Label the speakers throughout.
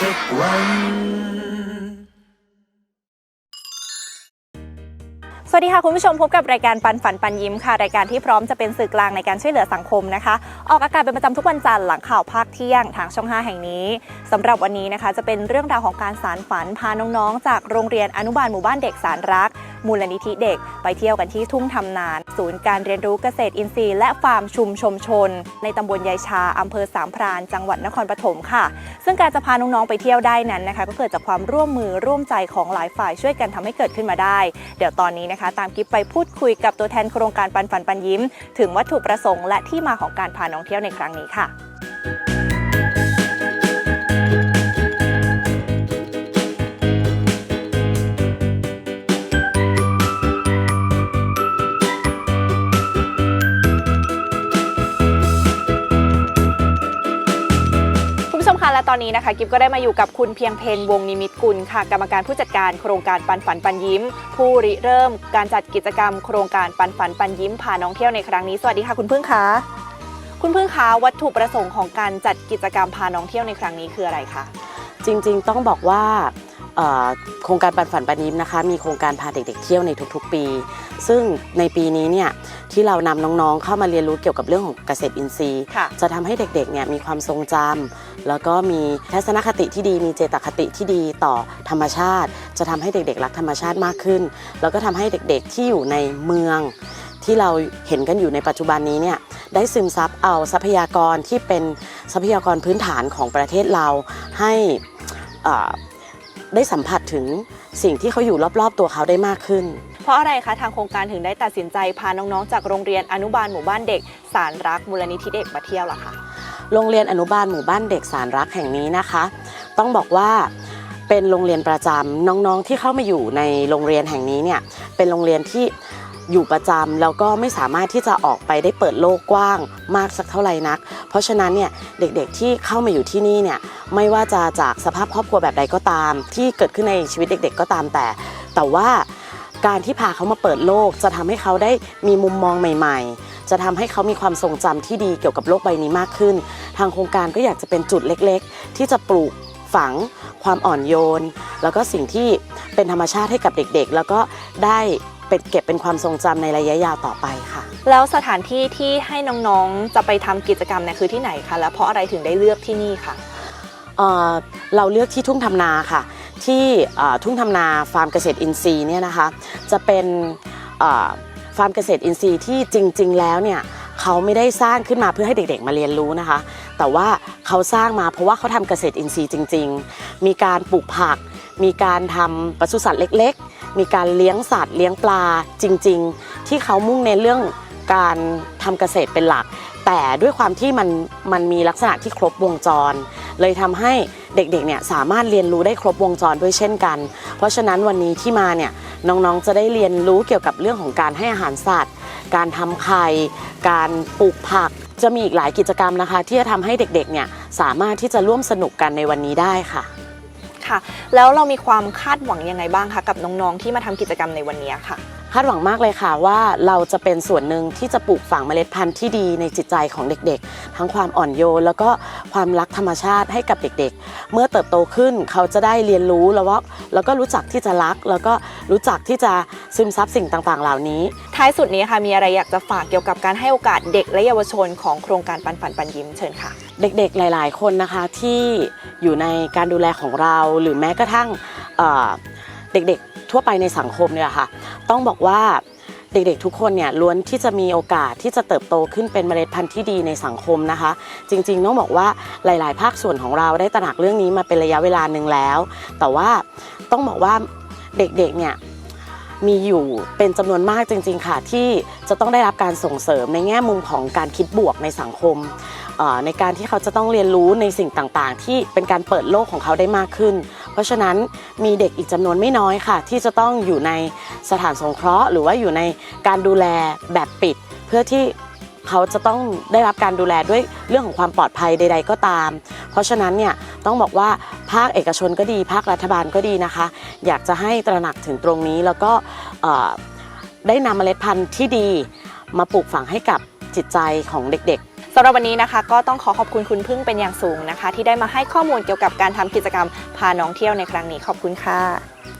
Speaker 1: สักวัน
Speaker 2: สวัสดีค่ะคุณผู้ชมพบกับรายการปันฝันปันยิ้มค่ะ รายการที่พร้อมจะเป็นสื่อกลางในการช่วยเหลือสังคมนะคะ ออกอากาศเป็นประจำทุกวันจันทร์หลังข่าวภาคเที่ยงทางช่อง 5 แห่งนี้สำหรับวันนี้นะคะ จะเป็นเรื่องราวของการสารฝันพาน้องๆ จากโรงเรียนอนุบาลหมู่บ้านเด็กสารรักมูลนิธิเด็ก ไปเที่ยวกันที่ทุ่งทำนาน ศูนย์การเรียนรู้เกษตรอินทรีย์ และฟาร์มชุมชมชน ในตำบลยายชาอำเภอสามพราน จังหวัดนครปฐมค่ะ ซึ่งการจะพาน้องๆไปเที่ยวได้นั้นนะคะ ก็เกิดจากความร่วมมือร่วมใจของหลายฝ่ายช่วยกันทำให้เกิดขึ้นมาได้ เดี๋ยวตอนนี้นะคะ ตามกิฟไปพูดคุยกับตัวแทนโครงการปันฝันปันยิ้ม ถึงวัตถุประสงค์และที่มาของการพาน้องเที่ยวในครั้งนี้ค่ะ ตอนนี้นะคะกิฟก็ได้มาอยู่กับคุณเพียงเพนวงนิมิตกุลค่ะ กรรมการผู้จัดการโครงการปันฝันปันยิ้ม ผู้ริเริ่มการจัดกิจกรรมโครงการปันฝันปันยิ้มพาน้องเที่ยวในครั้งนี้สวัสดีค่ะคุณพึ่งคะคุณพึ่งคะวัตถุประสงค์ของการจัดกิจกรรมพาน้องเที่ยวในครั้งนี้คืออะไรคะ
Speaker 3: จริงๆ ต้องบอกว่า โครงการปันฝันปันยิ้มนะคะ มีโครงการพาเด็กๆเที่ยวในทุกๆปี ซึ่งในปีนี้เนี่ยที่เรานำน้องๆเข้ามาเรียนรู้เกี่ยวกับเรื่องของเกษตรอินทรีย์
Speaker 2: ค่ะ
Speaker 3: จะทำให้เด็กๆเนี่ยมีความทรงจำแล้วก็มีทัศนคติที่ดี มีเจตคติที่ดีต่อธรรมชาติ จะทำให้เด็กๆรักธรรมชาติมากขึ้น แล้วก็ทำให้เด็กๆที่อยู่ในเมืองที่เราเห็นกันอยู่ในปัจจุบันนี้เนี่ยได้ซึมซับเอาทรัพยากรที่เป็นทรัพยากรพื้นฐานของประเทศเราให้เอ่อ ได้สัมผัสถึงสิ่งที่เขาอยู่รอบๆ ตัวเขาได้มากขึ้น
Speaker 2: เพราะอะไรคะทางโครงการถึงได้ตัดสินใจพาน้องๆ จากโรงเรียนอนุบาลหมู่บ้านเด็ก สารรักมูลนิธิเด็กมาเที่ยวล่ะคะ
Speaker 3: โรงเรียนอนุบาลหมู่บ้านเด็กสารรักแห่งนี้นะคะ ต้องบอกว่าเป็นโรงเรียนประจำน้องๆที่เข้ามาอยู่ในโรงเรียนแห่งนี้เนี่ยเป็นโรงเรียนที่ อยู่ประจำแล้วก็ไม่สามารถที่จะออกไปได้เปิดโลกกว้างมากสักเท่าไหร่นัก เพราะฉะนั้นเนี่ยเด็กๆที่เข้ามาอยู่ที่นี่เนี่ยไม่ว่าจะจากสภาพครอบครัวแบบใดก็ตาม ที่เกิดขึ้นในชีวิตเด็ก ๆ ก็ตามแต่ แต่ว่าการที่พาเขามาเปิดโลก จะทำให้เขาได้มีมุมมองใหม่ ๆ จะทำให้เขามีความทรงจำที่ดีเกี่ยวกับโลกใบนี้มากขึ้น ทางโครงการก็อยากจะเป็นจุดเล็กๆ ที่จะปลูกฝังความอ่อนโยน แล้วก็สิ่งที่เป็นธรรมชาติให้กับเด็กๆ แล้วก็ได้ เป็นเก็บเป็นความทรงจำในระยะยาวต่อไปค่ะ
Speaker 2: แล้วสถานที่ที่ให้น้องๆ จะไปทำกิจกรรมเนี่ยคือที่ไหนคะ และเพราะอะไรถึงได้เลือกที่นี่คะ
Speaker 3: เอ่อเราเลือกที่ทุ่งทำนาค่ะ ที่เอ่อทุ่งทำนาฟาร์มเกษตรอินทรีย์เนี่ยนะคะ จะเป็นเอ่อฟาร์มเกษตรอินทรีย์ที่จริง ๆ แล้วเนี่ยเขาไม่ได้สร้างขึ้นมาเพื่อให้เด็กๆมาเรียนรู้นะคะ แต่ว่าเขาสร้างมาเพราะว่าเขาทำเกษตรอินทรีย์จริง ๆ มีการปลูกผัก มีการทำปศุสัตว์เล็ก ๆ มีการเลี้ยงสัตว์เลี้ยงปลาจริง ๆ ที่เขามุ่งในเรื่องการทำเกษตรเป็นหลัก แต่ด้วยความที่มันมันมีลักษณะที่ครบวงจร เลยทำให้เด็กๆเนี่ยสามารถเรียนรู้ได้ครบวงจรด้วยเช่นกัน เพราะฉะนั้นวันนี้ที่มาเนี่ยน้องๆจะได้เรียนรู้เกี่ยวกับเรื่องของการให้อาหารสัตว์ การทำไข่ การปลูกผัก จะมีอีกหลายกิจกรรมนะคะ ที่จะทำให้เด็กๆเนี่ยสามารถที่จะร่วมสนุกกันในวันนี้ได้ค่ะ
Speaker 2: ค่ะ แล้วเรามีความคาดหวังยังไงบ้างคะกับน้องๆที่มาทำกิจกรรมในวันนี้ค่ะ
Speaker 3: คาดหวังมากเลยค่ะว่าเราจะเป็นส่วนหนึ่งที่จะปลูกฝังเมล็ดพันธุ์ที่ดีในจิตใจของเด็กๆ ทั้งความอ่อนโยนแล้วก็ความรักธรรมชาติให้กับเด็กๆ เมื่อเติบโตขึ้นเขาจะได้เรียนรู้แล้วว่าแล้วก็รู้จักที่จะรัก แล้วก็รู้จักที่จะซึมซับสิ่งต่างๆ เหล่านี้
Speaker 2: ท้ายสุดนี้ค่ะมีอะไรอยากจะฝากเกี่ยวกับการให้โอกาสเด็กและเยาวชนของโครงการปันฝันปันยิ้มเชิญค่ะ
Speaker 3: เด็กๆหลาย ๆ คนนะคะที่อยู่ในการดูแลของเราหรือแม้กระทั่งเอ่อเด็กๆ ทั่วไปในสังคมเนี่ยค่ะ ต้องบอกว่าเด็กๆทุกคนเนี่ยล้วนที่จะมีโอกาสที่จะเติบโตขึ้นเป็นเมล็ดพันธุ์ที่ดีในสังคมนะคะ จริงๆต้องบอกว่าหลาย ๆ ภาคส่วนของเราได้ตระหนักเรื่องนี้มาเป็นระยะเวลาหนึ่งแล้ว แต่ว่าต้องบอกว่าเด็กๆเนี่ยมีอยู่เป็นจำนวนมากจริง ๆ ค่ะ ที่จะต้องได้รับการส่งเสริมในแง่มุมของการคิดบวกในสังคม ในการที่เขาจะต้องเรียนรู้ในสิ่งต่างๆ ที่เป็นการเปิดโลกของเขาได้มากขึ้น ราะฉะนั้นมีเด็กอีกจำนวนไม่น้อยค่ะ ที่จะต้องอยู่ในสถานสงเคราะห์ หรือว่าอยู่ในการดูแลแบบปิด เพื่อที่เขาจะต้องได้รับการดูแลด้วยเรื่องของความปลอดภัยใด ๆ ก็ตาม เพราะฉะนั้นเนี่ยต้องบอกว่าภาคเอกชนก็ดี ภาครัฐบาลก็ดีนะคะ อยากจะให้ตระหนักถึงตรงนี้แล้วก็ได้นำเมล็ดพันธุ์ที่ดีมาปลูกฝังให้กับจิตใจของเด็กๆำ
Speaker 2: หรับวันนี้นะคะ ก็ต้องขอขอบคุณคุณพึ่งเป็นอย่างสูงนะคะ ที่ได้มาให้ข้อมูลเกี่ยวกับการทำกิจกรรมพาน้องเที่ยวในครั้งนี้ขอบคุณค่ะ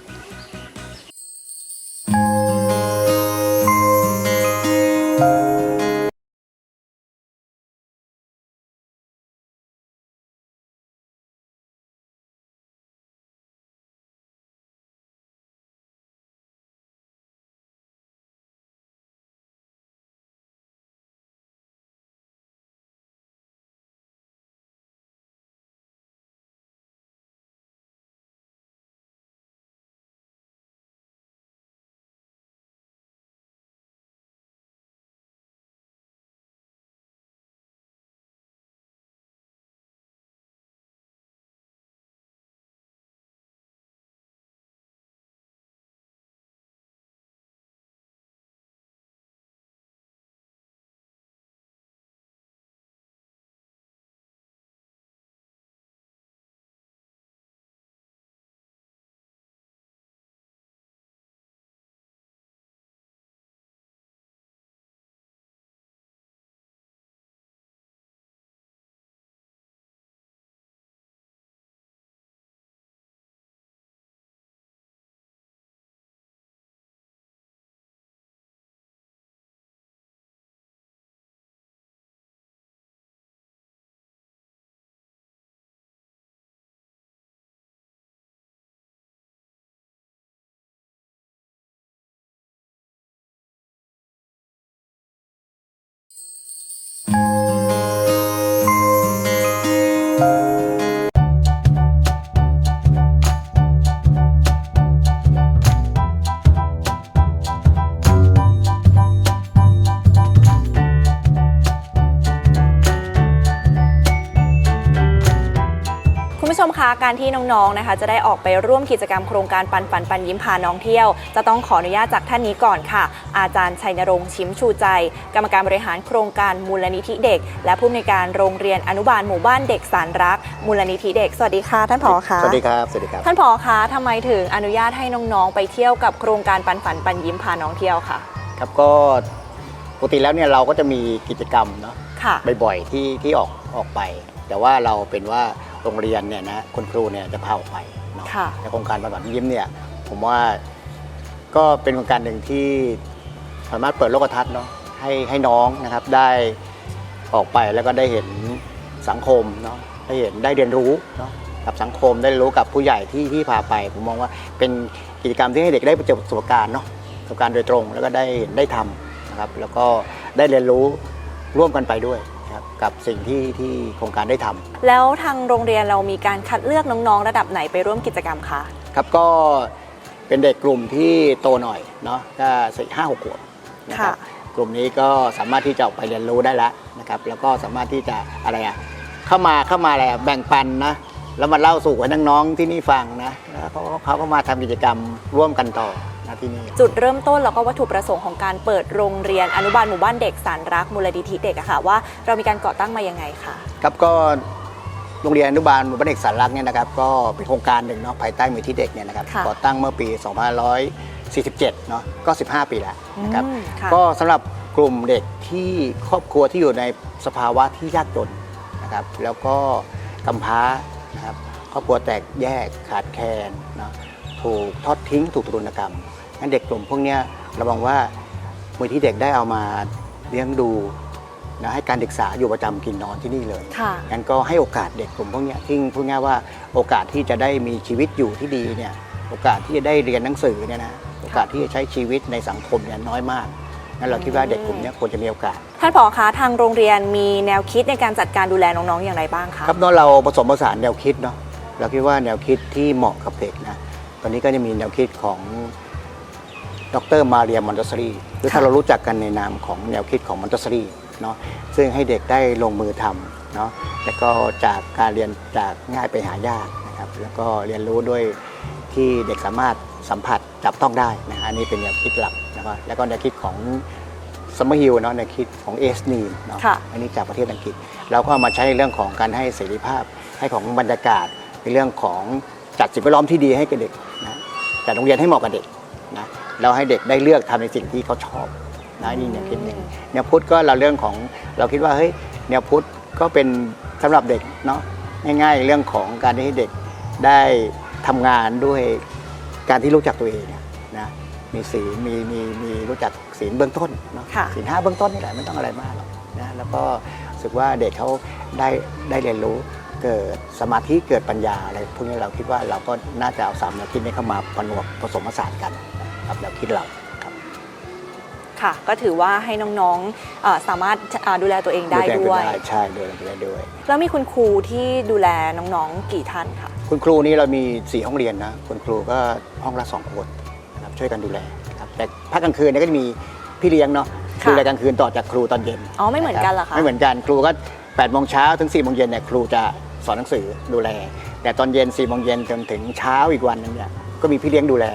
Speaker 2: คุณผู้ชมคะการที่น้องๆนะคะ จะได้ออกไปร่วมกิจกรรมโครงการปันฝันปันยิ้มพาน้องเที่ยว จะต้องขออนุญาตจากท่านนี้ก่อนค่ะ อาจารย์ชัยนรงค์ชิมชูใจ กรรมการบริหารโครงการมูลนิธิเด็ก และผู้อำนวยการโรงเรียนอนุบาลหมู่บ้านเด็กสารรัก มูลนิธิเด็กสวัสดีค่ะท่านผอคะ
Speaker 4: สวัสดีครับสวัสดีครับ
Speaker 2: ท่านผอคะทำไมถึงอนุญาตให้น้องๆไปเที่ยวกับโครงการปันฝันปันยิ้มพาน้องเที่ยวค่ะ
Speaker 4: ครับก็ปกติแล้วเนี่ยเราก็จะมีกิจกรรมเนาะ
Speaker 2: ค่ะ
Speaker 4: บ่อยๆที่ที่ออกออกไป แต่ว่าเราเป็นว่า โรงเรียนเนี่ยนะคุณครูเนี่ยจะพาออกไปเนาะ
Speaker 2: ค่ะ
Speaker 4: ในโครงการบัตรยิ้มเนี่ยผมว่าก็เป็นโครงการหนึ่งที่สามารถเปิดโลกทัศน์เนาะให้ให้น้องนะครับได้ออกไปแล้วก็ได้เห็นสังคมเนาะได้เห็นได้เรียนรู้เนาะกับสังคมได้เรียนรู้กับผู้ใหญ่ที่ที่พาไป ผมมองว่าเป็นกิจกรรมที่ให้เด็กได้ประสบการณ์เนาะประสบการณ์โดยตรงแล้วก็ได้ได้ทำนะครับแล้วก็ได้เรียนรู้ร่วมกันไปด้วยนะ ครับกับสิ่งที่ที่โครงการได้ทำ
Speaker 2: แล้วทางโรงเรียนเรามีการคัดเลือกน้องๆ ระดับไหนไปร่วมกิจกรรมคะ
Speaker 4: ครับก็เป็นเด็กกลุ่มที่โตหน่อยเนาะก็สี่ห้าหกขวบนะครับกลุ่มนี้ก็สามารถที่จะออกไปเรียนรู้ได้แล้วนะครับแล้วก็สามารถที่จะอะไรอะเข้ามาเข้ามาอะไรอะแบ่งปันนะแล้วมาเล่าสู่ให้น้องๆที่นี่ฟังนะแล้วเขาเขาก็มาทำกิจกรรมร่วมกันต่อ นะที่นี่
Speaker 2: จุดเริ่มต้นแล้วก็วัตถุประสงค์ของการเปิดโรงเรียนอนุบาลหมู่บ้านเด็กสารรักมูลนิธิเด็กอะค่ะว่าเรามีการก่อตั้งมายังไงคะ
Speaker 4: ครับก็โรงเรียนอนุบาลหมู่บ้านเด็กสารลักษณ์เนี่ยนะครับก็เป็นโครงการหนึ่งเนาะภายใต้มูลที่เด็กเนี่ยนะครับ
Speaker 2: ค่ะ
Speaker 4: ก่อตั้งเมื่อปี 2547 เนาะก็ 15 ปีแล้วนะครับ
Speaker 2: อืมค่ะ
Speaker 4: ก็สำหรับกลุ่มเด็กที่ครอบครัวที่อยู่ในสภาวะที่ยากจนนะครับแล้วก็กำพร้านะครับครอบครัวแตกแยกขาดแคลนเนาะถูกทอดทิ้งถูกทารุณกรรม งั้นเด็กกลุ่มพวกเนี้ยเรามองว่ามูลที่เด็กได้เอามาเลี้ยงดูนะให้การศึกษาอยู่ประจำกินนอนที่นี่เลย
Speaker 2: ค่ะ
Speaker 4: งั้นก็ให้โอกาสเด็กกลุ่มพวกเนี้ยที่พูดง่ายว่าโอกาสที่จะได้มีชีวิตอยู่ที่ดีเนี่ยโอกาสที่จะได้เรียนหนังสือเนี่ยนะโอกาสที่จะใช้ชีวิตในสังคมเนี่ยน้อยมากงั้นเราคิดว่าเด็กกลุ่มเนี้ยควรจะมีโอกาส
Speaker 2: ท่านผอคะทางโรงเรียนมีแนวคิดในการจัดการดูแลน้องๆอย่างไรบ้างคะ
Speaker 4: ครับเนาะเราผสมผสานแนวคิดเนาะเราคิดว่าแนวคิดที่เหมาะกับเด็กนะตอนนี้ก็จะมีแนวคิดของ ดรมาเรียมอนตสรีหรือถ้าเรารู้จักกันในนามของแนวคิดของมอนตสรีเนาะซึ่งให้เด็กได้ลงมือทำเนาะแล้วก็จากการเรียนจากง่ายไปหายากนะครับแล้วก็เรียนรู้ด้วยที่เด็กสามารถสัมผัสจับต้องได้นะอันนี้เป็นแนวคิดหลักนะครับแล้วก็แนวคิดของสมฮิลเนาะแนวคิดของเอสนีเนาะ
Speaker 2: ค่ะ
Speaker 4: อันนี้จากประเทศอังกฤษ เราก็เอามาใช้ในเรื่องของการให้เสรีภาพ ให้ของบรรยากาศในเรื่องของจัดสิ่งแวดล้อมที่ดีให้กับเด็กนะจัดโรงเรียนให้เหมาะกับเด็กนะ เราให้เด็กได้เลือกทำในสิ่งที่เขาชอบนะนี่แนวคิดหนึ่งแนวพุทธก็เราเรื่องของเราคิดว่าเฮ้ยแนวพุทธก็เป็นสำหรับเด็กเนาะง่าย ๆ เรื่องของการที่ให้เด็กได้ทำงานด้วยการที่รู้จักตัวเองนะมีศีลมีมีมีรู้จักศีลเบื้องต้นเนาะ
Speaker 2: ค่ะ
Speaker 4: ศีลห้าเบื้องต้นนี่แหละไม่ต้องอะไรมากหรอกนะแล้วก็รู้สึกว่าเด็กเขาได้ได้เรียนรู้เกิดสมาธิเกิดปัญญาอะไรพวกนี้เราคิดว่าเราก็น่าจะเอาสามแนวคิดนี้เข้ามาผนวกผสมผสานกันนะ ครับแนวคิดเราครับ
Speaker 2: ค่ะ ก็ถือว่าให้น้องๆเอ่อสามารถเอ่อดูแลตัวเองได้
Speaker 4: แจ้ง
Speaker 2: ด้วย
Speaker 4: ได้ใช่ดูแลได้ด้วย
Speaker 2: แล้วมีคุณครูที่ดูแลน้องๆกี่ท่านคะ
Speaker 4: คุณครูนี่เรามี 4 ห้องเรียนนะคุณครูก็ห้องละสองคนนะครับช่วยกันดูแลนะครับแต่ภาคกลางคืนเนี่ยก็จะมีพี่เลี้ยงเนาะ
Speaker 2: ค่ะ
Speaker 4: ดูแลกลางคืนต่อจากครูตอนเย็น
Speaker 2: อ๋อไม่เหมือนกันเหรอคะ
Speaker 4: ไม่เหมือนกันครูก็8ปดโมงเช้าถึง4ี่โมงเย็นเนี่ยครูจะสอนหนังสือดูแล แต่ตอนเย็น4ี่โมงเย็นจนถึงเช้าอีกวันนึงเนี่ยก็มีพี่เลี้ยงดูแล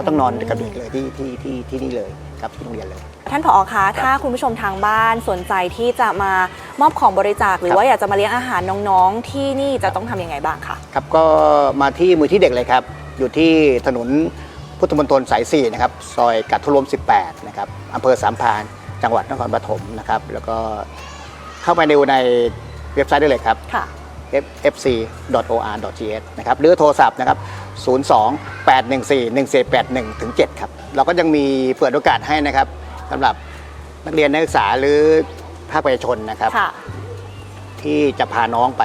Speaker 4: เพราะต้องนอนกับเด็กเลยที่ที่ที่ที่นี่เลยครับที่โรงเรียนเลย
Speaker 2: ท่านผอคะถ้าคุณผู้ชมทางบ้านสนใจที่จะมามอบของบริจาคหรือ
Speaker 4: ครับ
Speaker 2: ว่าอยากจะมาเลี้ยงอาหารน้องๆ ที่นี่จะต้องทำยังไงบ้างคะ
Speaker 4: ครับก็มาที่มือที่เด็กเลยครับ อยู่ที่ถนนพุทธมณฑลสาย4นะครับซอยกัดทุรม 18 นะครับอำเภอสามพรานจังหวัดนครปฐมนะครับ แล้วก็เข้าไปในในเว็บไซต์ได้เลยครับ
Speaker 2: ค่ะ
Speaker 4: fc.or.th นะครับหรือโทรศัพท์นะครับ 02 814 1481ถึง7ครับเราก็ยังมีเปิดโอกาสให้นะครับสำหรับนักเรียนนักศึกษาหรือภาคประชาชนนะครับ
Speaker 2: ค่ะ
Speaker 4: ที่จะพาน้องไป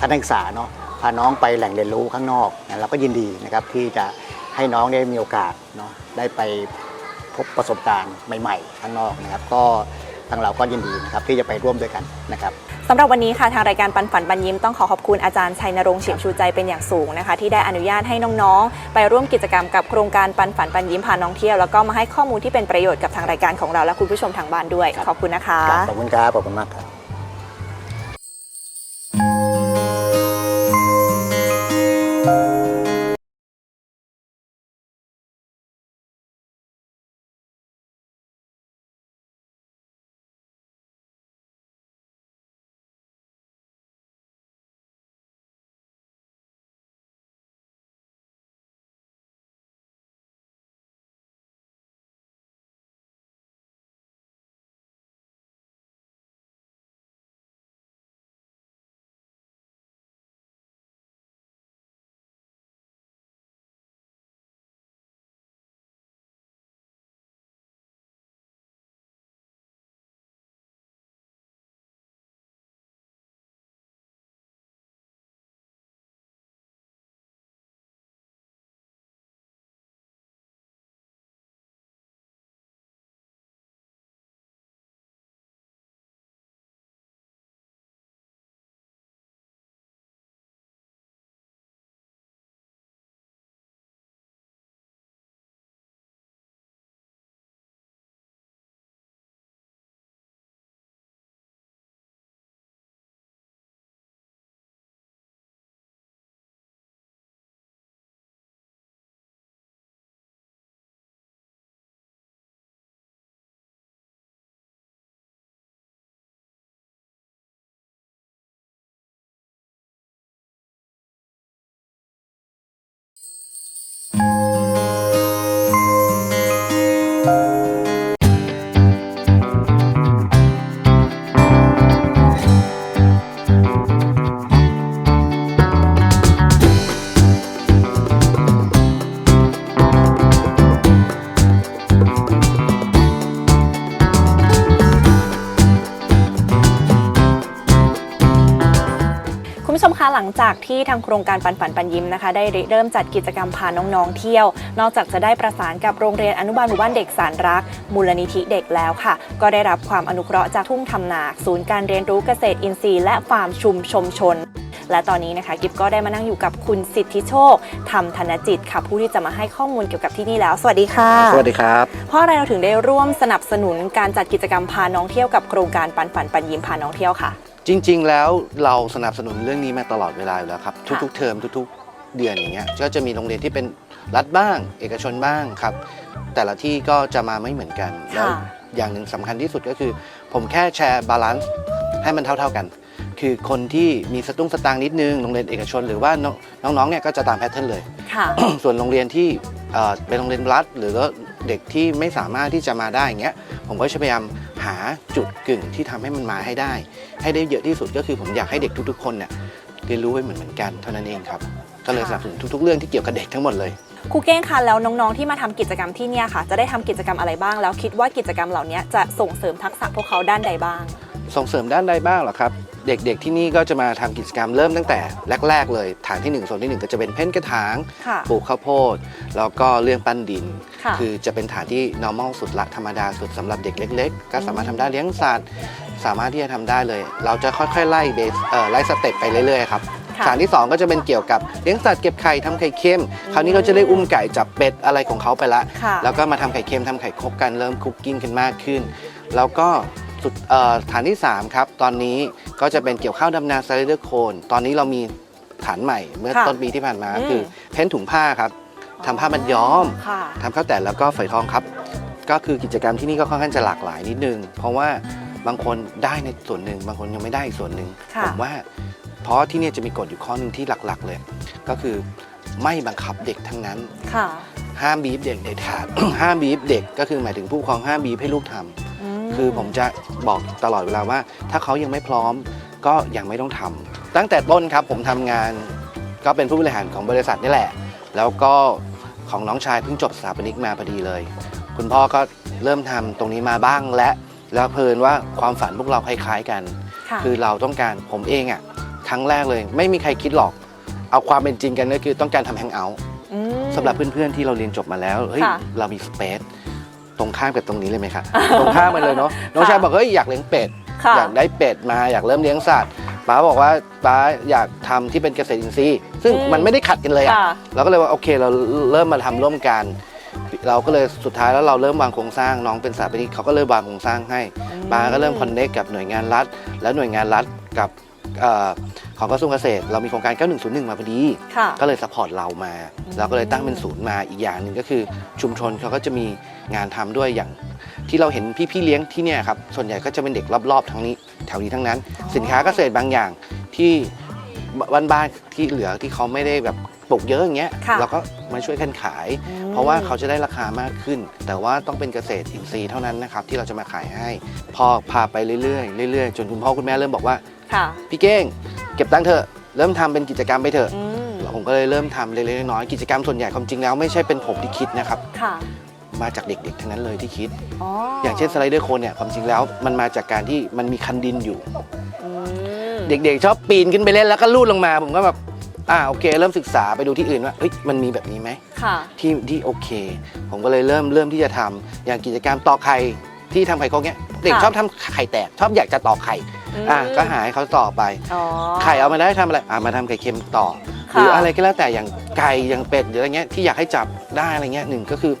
Speaker 4: ทัศนศึกษาเนาะพาน้องไปแหล่งเรียนรู้ข้างนอกนะเราก็ยินดีนะครับที่จะให้น้องได้มีโอกาสเนาะได้ไปพบประสบการณ์ใหม่ ๆ ข้างนอกนะครับ ก็ ทางเราก็ยินดีนะครับที่จะไปร่วมด้วยกันนะครับ
Speaker 2: สำหรับวันนี้ค่ะทางรายการปันฝันปันยิ้มต้องขอขอบคุณอาจารย์ชัยนรงค์เฉียมชูใจเป็นอย่างสูงนะคะ ที่ได้อนุญาตให้น้องๆ ไปร่วมกิจกรรมกับโครงการปันฝันปันยิ้มพาน้องเที่ยวแล้วก็มาให้ข้อมูลที่เป็นประโยชน์กับทางรายการของเราและคุณผู้ชมทางบ้านด้วย
Speaker 4: ครับ
Speaker 2: ขอบคุณนะคะ
Speaker 4: ขอบคุณครับขอบคุณมากครับ
Speaker 2: จากที่ทางโครงการปันฝันปันยิ้มนะคะ ได้เริ่มจัดกิจกรรมพาน้องๆเที่ยว นอกจากจะได้ประสานกับโรงเรียนอนุบาลหมู่บ้านเด็กสารรัก มูลนิธิเด็กแล้วค่ะ ก็ได้รับความอนุเคราะห์จากทุ่งทำนาศูนย์การเรียนรู้เกษตรอินทรีย์และฟาร์มชุมชมชน และตอนนี้นะคะกิฟก็ได้มานั่งอยู่กับคุณสิทธิโชคธรรมธนจิตค่ะ ผู้ที่จะมาให้ข้อมูลเกี่ยวกับที่นี่แล้ว สวัสดีค่ะ
Speaker 5: สวัสดีครับ
Speaker 2: เพราะอะไรเราถึงได้ร่วมสนับสนุนการจัดกิจกรรมพาน้องเที่ยวกับโครงการปันฝันปันยิ้มพาน้องเที่ยวค่ะ
Speaker 5: จริง ๆ แล้วเราสนับสนุนเรื่องนี้มาตลอดเวลาอยู่แล้วครับ
Speaker 2: ค่ะ
Speaker 5: ทุก ๆ เทอมทุก ๆ เดือนอย่างเงี้ยก็จะมีโรงเรียนที่เป็นรัฐบ้าง เอกชนบ้างครับ แต่ละที่ก็จะมาไม่เหมือนกันแล้วอย่างหนึ่งสำคัญที่สุดก็คือ ผมแค่แชร์บาลานซ์ให้มันเท่า ๆกัน คือคนที่มีสตุ้งสตางค์นิดนึงโรงเรียนเอกชน หรือว่าน้องน้องๆเนี่ยก็จะตามแพทเทิร์นเลย
Speaker 2: ค่ะ
Speaker 5: ส่วนโรงเรียนที่เอ่อเป็นโรงเรียนรัฐหรือว่าเด็กที่ไม่สามารถที่จะมาได้อย่างเงี้ยผมก็จะพยายาม หาจุดกึ่งที่ทำให้มันมาให้ได้ ให้ได้เยอะที่สุดก็คือผมอยากให้เด็กทุก ๆ คนเนี่ยเรียนรู้ไว้เหมือนเหมือนๆกันเท่านั้นเองครับก็เลย
Speaker 2: ค่ะ
Speaker 5: สนับสนุนทุก ๆ เรื่องที่เกี่ยวกับเด็กทั้งหมดเลย
Speaker 2: ครูเก้งคะแล้วน้องๆที่มาทำกิจกรรมที่เนี่ยค่ะ จะได้ทำกิจกรรมอะไรบ้าง แล้วคิดว่ากิจกรรมเหล่านี้จะส่งเสริมทักษะพวกเขาด้านใดบ้าง
Speaker 5: ส่งเสริมด้านใดบ้างเหรอครับ เด็กๆที่นี่ก็จะมาทำกิจกรรมเริ่มตั้งแต่แรก ๆ เลยฐานที่หนึ่งโซนที่หนึ่งก็จะเป็นเพ้นกระถาง
Speaker 2: ค่ะ
Speaker 5: ปลูกข้าวโพด แล้วก็เรื่องปั้นดิน
Speaker 2: ค่ะ
Speaker 5: คือจะเป็นฐานที่ normal สุดละธรรมดาสุดสำหรับเด็กเล็ก ๆ ก็สามารถทำได้เลี้ยงสัตว์สามารถที่จะทำได้เลย เราจะค่อยๆไล่เบสเอ่อไล่สเต็ปไปเรื่อยๆครับ
Speaker 2: ค่ะ
Speaker 5: ฐานที่2ก็จะเป็นเกี่ยวกับเลี้ยงสัตว์เก็บไข่ทำไข่เค็มคราวนี้เขาจะได้อุ้มไก่จับเป็ดอะไรของเขาไปละ
Speaker 2: ค่ะ
Speaker 5: แล้วก็มาทำไข่เค็มทำไข่ครกกันเริ่มคุกกิ้งกันมากขึ้น แล้วก็สุดเอ่อฐานที่ 3 ครับ ตอนนี้ก็จะเป็นเกี่ยวข้าวดำนาสไลเดอร์โคน ตอนนี้เรามีฐานใหม่เมื่อ
Speaker 2: ค่ะ
Speaker 5: ต้นปีที่ผ่านมา
Speaker 2: อืม
Speaker 5: คือเพ้นถุงผ้าครับ ทำผ้ามันย้อม
Speaker 2: ค่ะ
Speaker 5: ทำข้าวแต่นแล้วก็ฝอยทองครับ ก็คือกิจกรรมที่นี่ก็ค่อนข้างจะหลากหลายนิดนึง เพราะว่าบางคนได้ในส่วนหนึ่ง บางคนยังไม่ได้อีกส่วนหนึ่ง
Speaker 2: ค่ะ
Speaker 5: ผมว่า เพราะที่เนี่ยจะมีกฎอยู่ข้อหนึ่งที่หลักๆ เลย ก็คือไม่บังคับเด็กทั้งนั้น
Speaker 2: ค่ะ
Speaker 5: ห้ามบีบเด็กเด็ดขาด ห้ามบีบเด็กก็คือหมายถึงผู้ปกครองห้ามบีบให้ลูกทำ
Speaker 2: ม
Speaker 5: คือผมจะบอกตลอดเวลาว่า ถ้าเขายังไม่พร้อมก็ยังไม่ต้องทำตั้งแต่ต้นครับผมทำงานก็เป็นผู้บริหารของบริษัทนี่แหละ แล้วก็ ของน้องชายเพิ่งจบสถาปนิกมาพอดีเลย คุณพ่อก็เริ่มทำตรงนี้มาบ้างและแล้วเพลินว่าความฝันพวกเราคล้ายๆกัน
Speaker 2: ค่ะ
Speaker 5: คือเราต้องการผมเองอะ่ะครั้งแรกเลย ไม่มีใครคิดหรอก เอาความเป็นจริงกันก็คือต้องการทำแฮงเอาท์
Speaker 2: ม
Speaker 5: สำหรับเพื่อนๆที่เราเรียนจบมาแล้วเฮ้ย
Speaker 2: ค่ะ
Speaker 5: เรามีสเปซตรงข้ามกับตรงนี้เลยไหมครับตรงข้ามมันเลยเนาะน้องชายบอกเฮ้ยอยากเลี้ยงเป็ด
Speaker 2: ค่ะ
Speaker 5: อยากได้เป็ดมาอยากเริ่มเลี้ยงสัตว์ ป้าบอกว่าป้าอยากทำที่เป็นเกษตรอินทรีย์ ซึ่ง
Speaker 2: อืม
Speaker 5: มันไม่ได้ขัดกันเลยอะ
Speaker 2: ค่ะ
Speaker 5: เราก็เลยว่าโอเคเราเริ่มมาทำร่วมกัน เราก็เลยสุดท้ายแล้วเราเริ่มวางโครงสร้างน้องเป็นสถาปนิกเขาก็เลยวางโครงสร้างให้
Speaker 2: อืม
Speaker 5: ป้าก็เริ่มคอนเนคกับหน่วยงานรัฐ และหน่วยงานรัฐกับ เอ่อของกระทรวงเกษตร เรามีโครงการ 9101 มาพอดี
Speaker 2: ค่ะ
Speaker 5: ก็เลยสปอร์ตเรามา เราก็เลยตั้งเป็นศูนย์มาอีกอย่างหนึ่งก็คือชุมชนเขาก็จะมีงานทำด้วยอย่าง ที่เราเห็นพี่ๆเลี้ยงที่เนี่ยครับส่วนใหญ่ก็จะเป็นเด็กรอบๆทั้งนี้ แถวนี้ทั้งนั้น
Speaker 2: อ๋อ
Speaker 5: สินค้าเกษตรบางอย่างที่บ้านๆที่เหลือที่เขาไม่ได้แบบปลูกเยอะอย่างเงี้ย
Speaker 2: ค่ะ
Speaker 5: เราก็มาช่วยกันขาย
Speaker 2: อืม
Speaker 5: เพราะว่าเขาจะได้ราคามากขึ้น แต่ว่าต้องเป็นเกษตรอินทรีย์เท่านั้นนะครับที่เราจะมาขายให้ พอพาไปเรื่อยๆเรื่อยๆ จนคุณพ่อคุณแม่เริ่มบอกว่า
Speaker 2: ค่ะ
Speaker 5: พี่เก้งเก็บตังค์เถอะเริ่มทำเป็นกิจกรรมไปเถอะ
Speaker 2: อืม
Speaker 5: แล้วผมก็เลยเริ่มทำเล็กๆน้อยๆกิจกรรมส่วนใหญ่ความจริงแล้วไม่ใช่เป็นผมที่คิดนะครับ
Speaker 2: ค่ะ
Speaker 5: มาจากเด็กๆทั้งนั้นเลยที่คิด
Speaker 2: อ๋อ
Speaker 5: อ
Speaker 2: อย่าง
Speaker 5: เช่นสไลเดอร์โคนเนี่ยความจริงแล้วมันมาจากการที่มันมีคันดินอยู่
Speaker 2: อืม
Speaker 5: เด็กๆชอบปีนขึ้นไปเล่นแล้วก็ลูดลงมา ผมก็แบบอ่าโอเค เริ่มศึกษาไปดูที่อื่นว่าเฮ้ยมันมีแบบนี้ไหม
Speaker 2: ค่ะ
Speaker 5: ที่ที่โอเค ผมก็เลยเริ่มเริ่มที่จะทำอย่างกิจกรรมตอกไข่ ที่ทำไข่โคกเนี้ยเด็ก
Speaker 2: ค่ะ
Speaker 5: ชอบทำไข่แตก ชอบอยากจะตอกไข่
Speaker 2: ม
Speaker 5: อะก็หาให้เขาต่อไป
Speaker 2: อ๋อ
Speaker 5: ไข่เอามาได้ทำอะไรอะมาทำไข่เค็มต่อ ห
Speaker 2: ค่ะ
Speaker 5: รืออะไรก็แล้วแต่อย่างไก่อย่างเป็ดหรืออะไรเงี้ยที่อยากให้จับได้อะไรเงี้ยหนึ่งก็คือ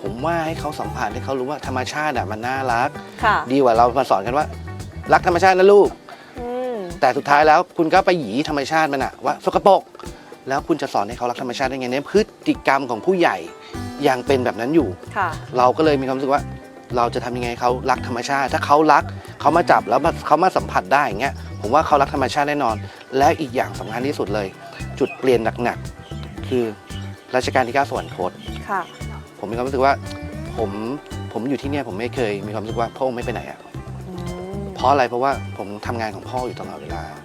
Speaker 5: ผมว่าให้เขาสัมผัสให้เขารู้ว่าธรรมชาติอะมันน่ารัก
Speaker 2: ค่ะ
Speaker 5: ดีกว่าเรามาสอนกันว่า รักธรรมชาตินะลูก
Speaker 2: อืม
Speaker 5: แต่สุดท้ายแล้วคุณก็ไปหยีธรรมชาติมันอะว่าสกปรกแล้วคุณจะสอนให้เขารักธรรมชาติได้ไงเนี่ยพฤติกรรมของผู้ใหญ่ยังเป็นแบบนั้นอยู่
Speaker 2: ค่ะ
Speaker 5: เราก็เลยมีความรู้สึกว่า เราจะทำยังไงให้เขารักธรรมชาติ ถ้าเขารักเขามาจับแล้วมาเขามาสัมผัสได้อย่างเงี้ยผมว่าเขารักธรรมชาติแน่นอน และอีกอย่างสำคัญที่สุดเลย จุดเปลี่ยนหนักๆคือรัชกาลที่9สวรรคต
Speaker 2: ค่ะ
Speaker 5: ผมมีความรู้สึกว่าผมผมอยู่ที่เนี่ยผมไม่เคยมีความรู้สึกว่าพระองค์ไม่ไปไหนอะ
Speaker 2: อืม
Speaker 5: เพราะอะไรเพราะว่าผมทำงานของพ่ออยู่ตลอดเวลา
Speaker 2: ค่ะ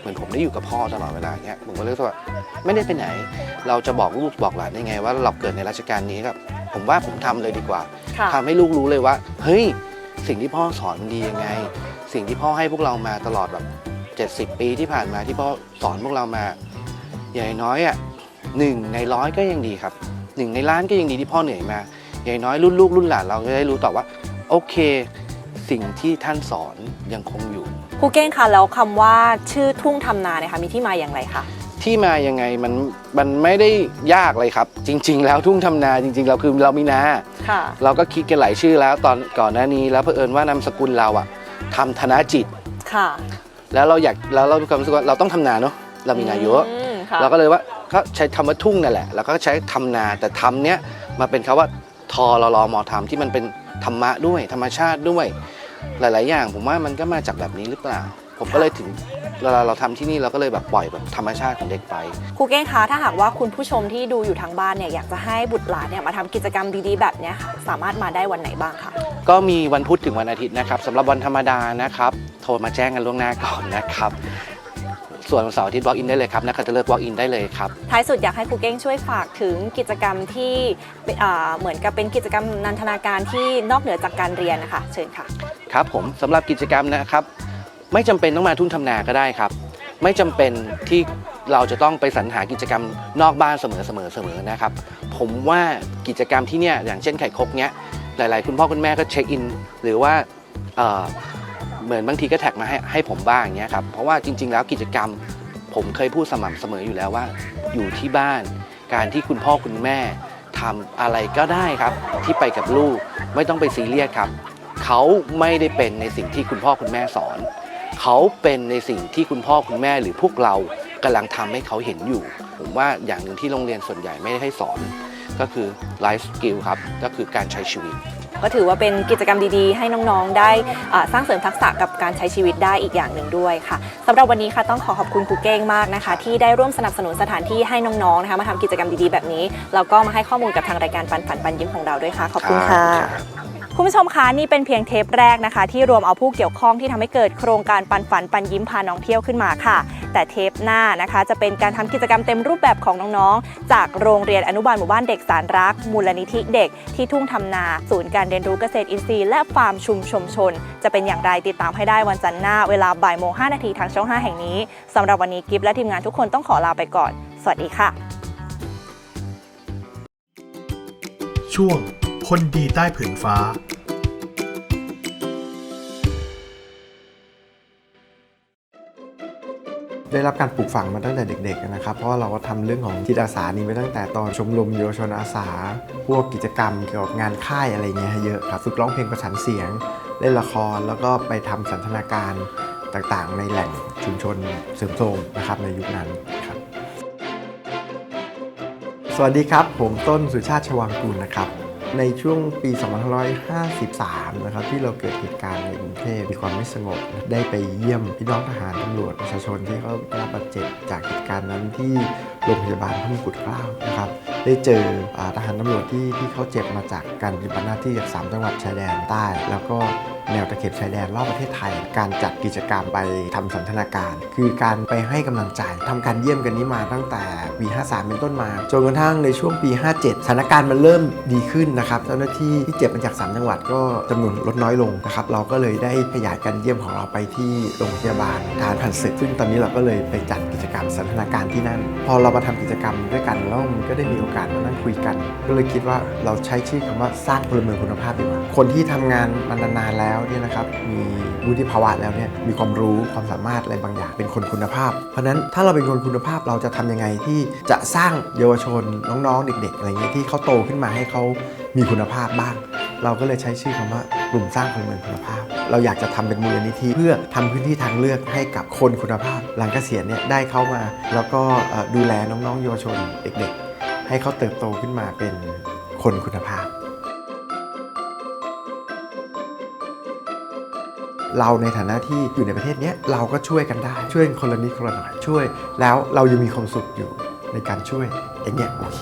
Speaker 5: เหมือนผมได้อยู่กับพ่อตลอดเวลาเงี้ยผมก็เลยรู้สึกว่าไม่ได้ไปไหน เราจะบอกลูกบอกหลานได้ไง ว่าเราเกิดในรัชกาลนี้ครับผมว่าผมทำเลยดีกว่า
Speaker 2: ค่ะ
Speaker 5: ทำให้ลูกรู้เลยว่า เฮ้ยสิ่งที่พ่อสอนมันดียังไง สิ่งที่พ่อให้พวกเรามาตลอดแบบ 70 ปีที่ผ่านมาที่พ่อสอนพวกเรามา อย่างน้อยอะหนึ่งในร้อยก็ยังดีครับหนึ่งในล้านก็ยังดีที่พ่อเหนื่อยมา อย่างน้อยรุ่นลูกรุ่นหลานเราจะได้รู้ต่อว่า โอเค สิ่งที่ท่านสอนยังคงอยู่
Speaker 2: ครูเก้งคะแล้วคำว่าชื่อทุ่งทำนาเนี่ยค่ะมีที่มาอย่างไรคะ
Speaker 5: ที่มายังไงมันมันไม่ได้ยากเลยครับ จริง ๆ แล้วทุ่งทำนาจริง ๆ เราคือเรามีนา
Speaker 2: ค่ะ
Speaker 5: เราก็คิดกันหลายชื่อแล้วตอนก่อนหน้านี้แล้วเผอิญว่านามสกุลเราอะทำธนจิต
Speaker 2: ค่ะ
Speaker 5: แล้วเราอยากแล้วเรามีความรู้สึกว่าเราต้องทำนาเนาะเรามีนาเยอะ
Speaker 2: มค่ะ
Speaker 5: เราก็เลยว่าก็ใช้คำว่าทุ่งนั่นแหละแล้วก็ใช้ทำนาแต่ทำเนี้ยมาเป็นคำว่าทอรอรอมอทำที่มันเป็นธรรมะด้วยธรรมชาติด้วย หลาย ๆ อย่างผมว่ามันก็มาจากแบบนี้หรือเปล่า ผมก็เลยถึงเวลาเราทำที่นี่เราก็เลยแบบปล่อยแบบธรรมชาติของเด็กไป
Speaker 2: ครูเก้งคะถ้าหากว่าคุณผู้ชมที่ดูอยู่ทางบ้านเนี่ยอยากจะให้บุตรหลานเนี่ยมาทำกิจกรรมดีๆแบบเนี้ยค่ะสามารถมาได้วันไหนบ้างคะ
Speaker 5: ก็มีวันพุธถึงวันอาทิตย์นะครับสำหรับวันธรรมดานะครับ โทรมาแจ้งกันล่วงหน้าก่อนนะครับ ส่วนวันเสาร์อาทิตย์ walk in ได้เลยครับนักขัตฤกษ์ walk in ได้เลยครับ
Speaker 2: ท้ายสุดอยากให้ครูเก้งช่วยฝากถึงกิจกรรมที่เป็นอ่าเหมือนกับเป็นกิจกรรมนันทนาการที่นอกเหนือจากการเรียนนะคะเชิญค่ะ
Speaker 5: ครับผมสำหรับกิจกรรมนะครับ ไม่จำเป็นต้องมาทุ่งทำนาก็ได้ครับ ไม่จำเป็นที่เราจะต้องไปสรรหากิจกรรมนอกบ้านเสมอเสมอเสมอนะครับ ผมว่ากิจกรรมที่เนี่ยอย่างเช่นไข่คกเนี้ยหลาย ๆ คุณพ่อคุณแม่ก็เช็คอิน หรือว่าเอ่อ เหมือนบางทีก็แท็กมาให้ให้ผมบ้างเงี้ยครับเพราะว่าจริง ๆ แล้วกิจกรรม ผมเคยพูดสม่ำเสมออยู่แล้วว่า อยู่ที่บ้าน การที่คุณพ่อคุณแม่ทำอะไรก็ได้ครับ ที่ไปกับลูกไม่ต้องไปซีเรียสครับ เขาไม่ได้เป็นในสิ่งที่คุณพ่อคุณแม่สอน เขาเป็นในสิ่งที่คุณพ่อคุณแม่หรือพวกเรากำลังทำให้เขาเห็นอยู่ ผมว่าอย่างหนึ่งที่โรงเรียนส่วนใหญ่ไม่ได้ให้สอน ก็คือไลฟ์สกิลครับก็คือการใช้ชีวิต
Speaker 2: ก็ถือว่าเป็นกิจกรรมดีๆ ให้น้องๆ ได้สร้างเสริมทักษะกับการใช้ชีวิตได้อีกอย่างหนึ่งด้วยค่ะสำหรับวันนี้ค่ะต้องขอขอบคุณครูเก้งมากนะคะ ที่ได้ร่วมสนับสนุนสถานที่ให้น้องๆนะคะมาทำกิจกรรมดีๆแบบนี้แล้วก็มาให้ข้อมูลกับทางรายการปันฝันปันยิ้มของเราด้วยค่ะ ขอบคุณค่ะ คุณผู้ชมคะนี่เป็นเพียงเทปแรกนะคะ ที่รวมเอาผู้เกี่ยวข้องที่ทำให้เกิดโครงการปันฝันปันยิ้มพาน้องเที่ยวขึ้นมาค่ะ แต่เทปหน้านะคะ จะเป็นการทำกิจกรรมเต็มรูปแบบของน้องๆ จากโรงเรียนอนุบาลหมู่บ้านเด็กสารรัก มูลนิธิเด็กที่ทุ่งทำนา ศูนย์การเรียนรู้เกษตรอินทรีย์และฟาร์มชุมชมชน จะเป็นอย่างไรติดตามให้ได้วันจันทร์หน้าเวลาบ่ายโมงห้านาทีทางช่อง 5 แห่งนี้สำหรับวันนี้กิฟและทีมงานทุกคนต้องขอลาไปก่อน สวัสดีค่ะ
Speaker 6: ช่วง คนดีใต้ผืนฟ้า
Speaker 7: ได้รับการปลูกฝังมาตั้งแต่เด็กๆนะครับ เพราะว่าเราก็ทำเรื่องของจิตอาสานี้มาตั้งแต่ตอนชมรมเยาวชนอาสา พวกกิจกรรมเกี่ยวกับงานค่ายอะไรเงี้ยเยอะครับ ฝึกร้องเพลงประสานเสียง เล่นละคร แล้วก็ไปทำสันทนาการต่างๆ ในแหล่งชุมชนเสริมโทรมนะครับในยุคนั้นครับ สวัสดีครับ ผมต้นสุชาติชวังกูลนะครับ ในช่วงปี 2553 นะครับที่เราเกิดเหตุการณ์ในกรุงเทพมีความไม่สงบ ได้ไปเยี่ยมพี่น้องทหารตำรวจประชาชนที่เขาได้รับบาดเจ็บจากเหตุการณ์นั้นที่ โรงพยาบาลพระมงกุฎเกล้านะครับได้เจอทหารตำรวจที่ที่เขาเจ็บมาจากการปฏิบัติหน้าที่จากสามจังหวัดชายแดนใต้ แล้วก็แนวตะเข็บชายแดนรอบประเทศไทย การจัดกิจกรรมไปทำสันทนาการ คือการไปให้กำลังใจทำการเยี่ยมกันนี้มาตั้งแต่ปี 53 เป็นต้นมา จนกระทั่งในช่วงปี 57 สถานการณ์มันเริ่มดีขึ้นนะครับ เจ้าหน้าที่ที่เจ็บมาจาก 3 จังหวัดก็จำนวนลดน้อยลงนะครับ เราก็เลยได้ขยายการเยี่ยมของเราไปที่โรงพยาบาลทหารผ่านศึก ซึ่งตอนนี้เราก็เลยไปจัดกิจกรรมสันทนาการที่นั่น พอเรามาทำกิจกรรมด้วยกันแล้วมันก็ได้มีโอกาสมานั่งคุยกัน ก็เลยคิดว่าเราใช้ชื่อคำว่าสร้างพลเมืองคุณภาพดีกว่า คนที่ทำงานมานานๆแล้วเนี่ยนะครับมีวุฒิภาวะแล้วเนี่ยมีความรู้ความสามารถอะไรบางอย่างเป็นคนคุณภาพ เพราะนั้นถ้าเราเป็นคนคุณภาพเราจะทำยังไงที่จะสร้างเยาวชนน้องๆ เด็กๆอะไรเงี้ยที่เขาโตขึ้นมาให้เขามีคุณภาพบ้าง เราก็เลยใช้ชื่อคำว่ากลุ่มสร้างพลเมืองคุณภาพ เราอยากจะทำเป็นมูลนิธิเพื่อทำพื้นที่ทางเลือกให้กับคนคุณภาพ หลังเกษียณเนี่ยได้เข้ามา แล้วก็ดูแลน้องๆเยาวชนเด็กๆ ให้เขาเติบโตขึ้นมาเป็นคนคุณภาพเราในฐานะที่อยู่ในประเทศนี้เราก็ช่วยกันได้ช่วยคนละนิดคนละหน่อยช่วย แล้วเรายังมีความสุขอยู่ในการช่วยอย่างเงี้ยโอเค